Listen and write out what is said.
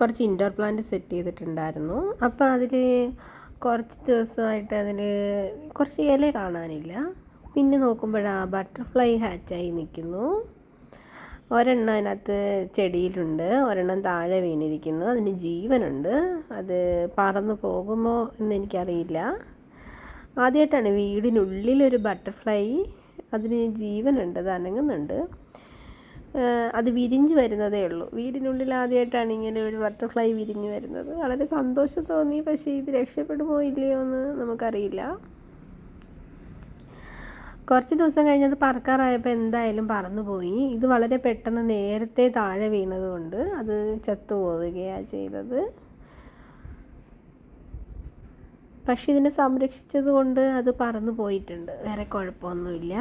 കുറച്ച് indoor plant set ചെയ്തിട്ടുണ്ടായിരുന്നു. അപ്പോൾ അതിൽ കുറച്ച് ദിവസമായിട്ട് അതിൽ കുറച്ച് ഇല കാണാനില്ല. പിന്നെ നോക്കുമ്പോഴാ ബട്ടർഫ്ലൈ ഹാച്ചായി നിൽക്കുന്നു ഒരെണ്ണം അതിനകത്ത് ചെടിയിലുണ്ട്. ഒരെണ്ണം താഴെ വീണിരിക്കുന്നു. അതിന് ജീവനുണ്ട്. അത് പറന്നു പോകുമോ എന്ന് എനിക്കറിയില്ല. ആദ്യമായിട്ടാണ് വീടിനുള്ളിലൊരു ബട്ടർഫ്ലൈ അതിന് ജീവനുണ്ട് അത് അനങ്ങുന്നുണ്ട്. അത് വിരിഞ്ഞു വരുന്നതേ ഉള്ളൂ. വീടിനുള്ളിൽ ആദ്യമായിട്ടാണ് ഇങ്ങനെ ഒരു ബട്ടർഫ്ലൈ വിരിഞ്ഞു വരുന്നത്. വളരെ സന്തോഷം തോന്നി. പക്ഷേ ഇത് രക്ഷപ്പെടുമോ ഇല്ലയോ എന്ന് നമുക്കറിയില്ല. കുറച്ച് ദിവസം കഴിഞ്ഞത് പറക്കാറായപ്പോൾ എന്തായാലും പറന്നുപോയി. ഇത് വളരെ പെട്ടെന്ന് നേരത്തെ താഴെ വീണതുകൊണ്ട് അത് ചത്തുപോവുകയാണ് ചെയ്തത്. പക്ഷെ ഇതിനെ സംരക്ഷിച്ചത് കൊണ്ട് അത് പറന്നു പോയിട്ടുണ്ട് വേറെ കുഴപ്പമൊന്നുമില്ല.